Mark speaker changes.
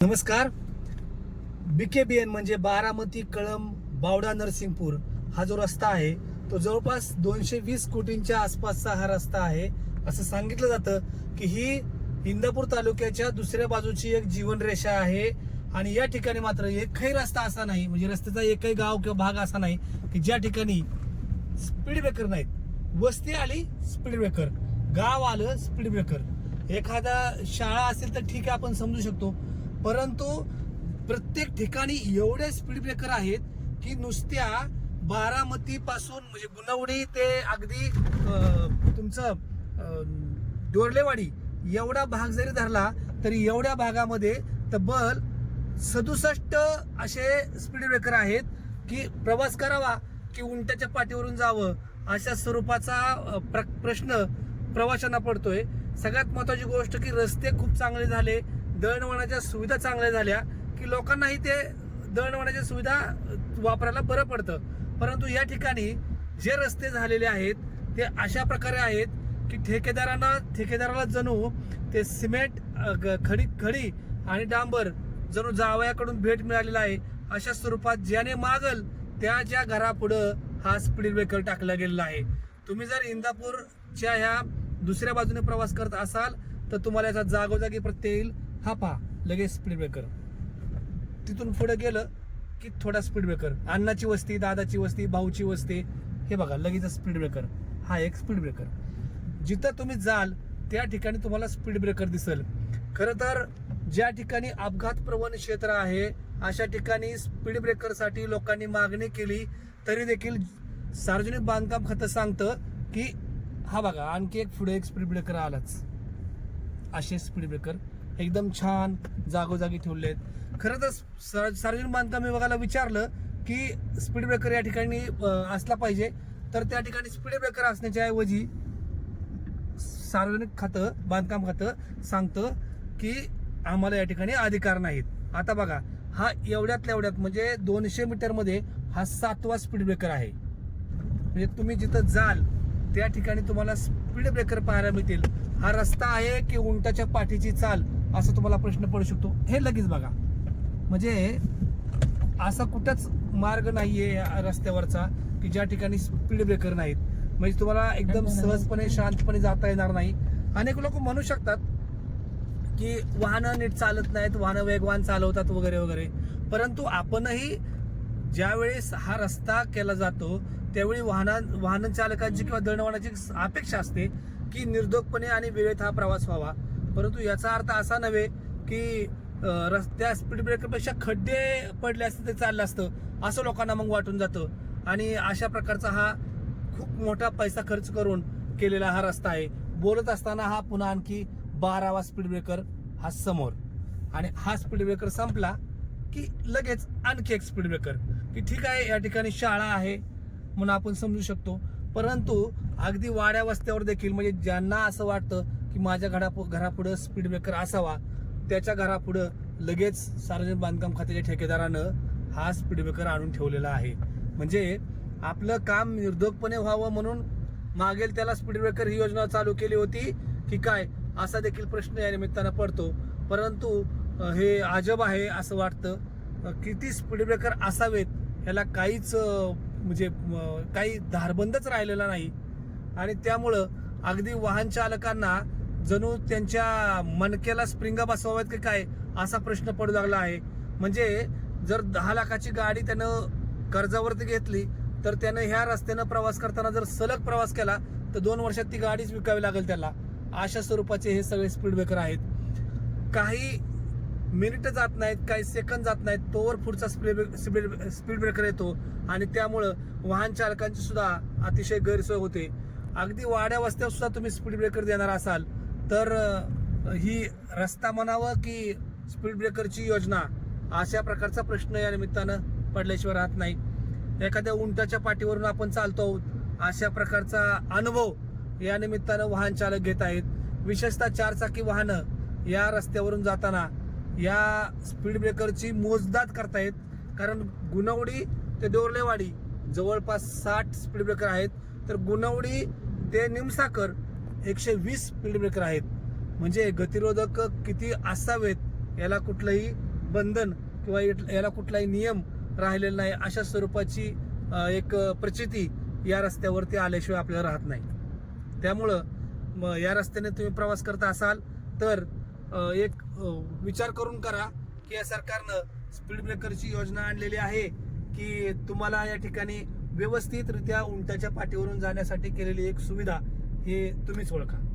Speaker 1: नमस्कार. बीकेबीएन म्हणजे बारामती कळंब बावडा नरसिंगपूर हा जो रस्ता आहे तो जवळपास दोनशे वीस कोटींच्या आसपासचा हा रस्ता आहे. असं सांगितलं जातं की ही इंदापूर तालुक्याच्या दुसऱ्या बाजूची एक जीवनरेषा आहे आणि या ठिकाणी मात्र एकही रस्ता असा नाही म्हणजे रस्त्याचा एकही गाव किंवा भाग असा नाही की ज्या ठिकाणी स्पीड ब्रेकर नाहीत. वस्ती आली स्पीड ब्रेकर गाव आलं स्पीड ब्रेकर एखादा शाळा असेल तर ठीक आहे आपण समजू शकतो. परंतु प्रत्येक ठिकाणी एवढे स्पीड ब्रेकर आहेत की नुसत्या बारामती पासून म्हणजे गुणवडी ते अगदी तुमचं डोरलेवाडी एवढा भाग जरी धरला तरी एवढ्या भागामध्ये तब्बल सदुसष्ट असे स्पीड ब्रेकर आहेत की प्रवास करावा की उंटाच्या पाठीवरून जावं अशा स्वरूपाचा प्र- प्रश्न प्रवाशांना पडतोय. सगळ्यात महत्वाची गोष्ट की रस्ते खूप चांगले झाले दळणवळणाच्या सुविधा चांगल्या झाल्या की लोकांनाही ते दळणवळणाच्या सुविधा वापरायला बरं पडतं. परंतु या ठिकाणी जे रस्ते झालेले आहेत ते अशा प्रकारे आहेत की ठेकेदारांना ठेकेदाराला जणू ते सिमेंट ग- खडी खडी आणि डांबर जणू जावयाकडून भेट मिळालेला आहे. अशा स्वरूपात ज्याने मागल त्याच्या घरापुढं हा स्पीड ब्रेकर टाकला गेलेला आहे. तुम्ही जर इंदापूरच्या ह्या दुसऱ्या बाजूने प्रवास करत असाल तर तुम्हाला याचा जागोजागी प्रत्यय येईल. हा पहा लगेच स्पीड ब्रेकर तिथून पुढे गेलं की थोडा स्पीड ब्रेकर अण्णाची वस्ती दादाची वस्ती भाऊची वस्ती हे बघा लगेच स्पीड ब्रेकर हा एक स्पीड ब्रेकर जिथं तुम्ही जाल त्या ठिकाणी तुम्हाला स्पीड ब्रेकर दिसेल. खरं तर ज्या ठिकाणी अपघात प्रवण क्षेत्र आहे अशा ठिकाणी स्पीड ब्रेकरसाठी लोकांनी मागणी केली तरी देखील सार्वजनिक बांधकाम खातं सांगतं की हा बघा आणखी एक पुढे एक स्पीड ब्रेकर आलाच. असे स्पीड ब्रेकर एकदम छान जागोजागी ठेवले आहेत खरं तर सार्वजनिक बांधकाम विभागाला विचारलं की स्पीड ब्रेकर या ठिकाणी असला पाहिजे. तर त्या ठिकाणी स्पीड ब्रेकर असण्याच्या ऐवजी सार्वजनिक खातं बांधकाम खातं सांगतं की आम्हाला या ठिकाणी अधिकार नाहीत. आता बघा हा एवढ्यातल्या एवढ्यात म्हणजे दोनशे मीटरमध्ये हा सातवा स्पीड ब्रेकर आहे. म्हणजे तुम्ही जिथं जाल त्या ठिकाणी तुम्हाला स्पीड ब्रेकर पाहायला मिळतील. हा रस्ता आहे की उंटाच्या पाठीची चाल. असा तुम्हाला प्रश्न पडू शकतो. हे लगेच बघा. म्हणजे असा कुठंच मार्ग नाहीये या रस्त्यावरचा की ज्या ठिकाणी स्पीड ब्रेकर नाहीत. म्हणजे तुम्हाला एकदम सहजपणे शांतपणे जाता येणार नाही. अनेक लोक म्हणू शकतात की वाहनं नीट चालत नाहीत वाहनं वेगवान चालवतात वगैरे वगैरे. परंतु आपणही ज्यावेळेस हा रस्ता केला जातो त्यावेळी वाहना वाहन चालकांची किंवा दळणवळणाची अपेक्षा असते की निर्धोकपणे आणि वेळेत हा प्रवास व्हावा. परंतु याचा अर्थ असा नव्हे की रस्त्या स्पीड ब्रेकरपेक्षा खड्डे पडले असते ते चाललं असतं. असं लोकांना मग वाटून जातं. आणि अशा प्रकारचा हा खूप मोठा पैसा खर्च करून केलेला हा रस्ता आहे. बोलत असताना हा पुन्हा आणखी बारावा स्पीड ब्रेकर हा समोर. आणि हा स्पीड ब्रेकर संपला की लगेच आणखी एक स्पीड ब्रेकर की ठीक आहे या ठिकाणी शाळा आहे म्हणून आपण समजू शकतो. परंतु अगदी वाड्या वस्त्यावर देखील म्हणजे ज्यांना असं वाटतं की माझ्या घरा घरापुढं स्पीड ब्रेकर असावा त्याच्या घरापुढं लगेच सार्वजनिक बांधकाम खात्याच्या ठेकेदारानं हा स्पीड ब्रेकर आणून ठेवलेला आहे. म्हणजे आपलं काम निर्धोकपणे व्हावं म्हणून मागेल त्याला स्पीड ब्रेकर ही योजना चालू केली होती की काय? असा देखील प्रश्न या निमित्तानं पडतो. परंतु हे अजब आहे असं वाटतं किती स्पीड ब्रेकर असावेत ह्याला काहीच म्हणजे काही धारबंदच राहिलेला नाही. आणि त्यामुळं अगदी वाहन चालकांना जणू त्यांच्या मनकेला स्प्रिंगा बसवाव्यात की काय असा प्रश्न पडू लागला आहे. म्हणजे जर दहा लाखाची गाडी त्यानं कर्जावरती घेतली तर त्यानं ह्या रस्त्यानं प्रवास करताना जर सलग प्रवास केला तर दोन वर्षात ती गाडीच विकावी लागेल त्याला. अशा स्वरूपाचे हे सगळे स्पीड ब्रेकर आहेत. काही मिनिट जात नाहीत काही सेकंद जात नाहीत तोवर पुढचा स्पीड स्पीड स्पीड ब्रेकर येतो. आणि त्यामुळं वाहन चालकांची सुद्धा अतिशय गैरसोय होते. अगदी वाड्या वस्त्यावर सुद्धा तुम्ही स्पीड ब्रेकर देणार असाल तर ही रस्ता म्हणावं की स्पीड ब्रेकरची योजना अशा प्रकारचा प्रश्न या निमित्तानं पडल्याशिवाय राहत नाही. एखाद्या उंटाच्या पाठीवरून आपण चालतो आहोत अशा प्रकारचा अनुभव या निमित्तानं वाहन चालक घेत आहेत. विशेषतः चारचाकी वाहनं या रस्त्यावरून जाताना या स्पीड ब्रेकरची मोजदाद करतायत. कारण गुणवडी ते दोरलेवाडी जवळपास साठ स्पीड ब्रेकर आहेत. तर गुणवडी ते निमसाकर एकशे वीस स्पीड ब्रेकर आहेत. म्हणजे गतिरोधक किती असावेत याला कुठलंही बंधन किंवा याला कुठलाही नियम राहिलेला नाही. अशा स्वरूपाची एक प्रचिती या रस्त्यावरती आल्याशिवाय आपल्याला राहत नाही. त्यामुळं या रस्त्याने तुम्ही प्रवास करत असाल तर एक विचार करून करा की या सरकारनं स्पीड ब्रेकरची योजना आणलेली आहे की तुम्हाला या ठिकाणी व्यवस्थितरित्या उंटाच्या पाठीवरून जाण्यासाठी केलेली एक सुविधा हे तुम्हीच ओळखा.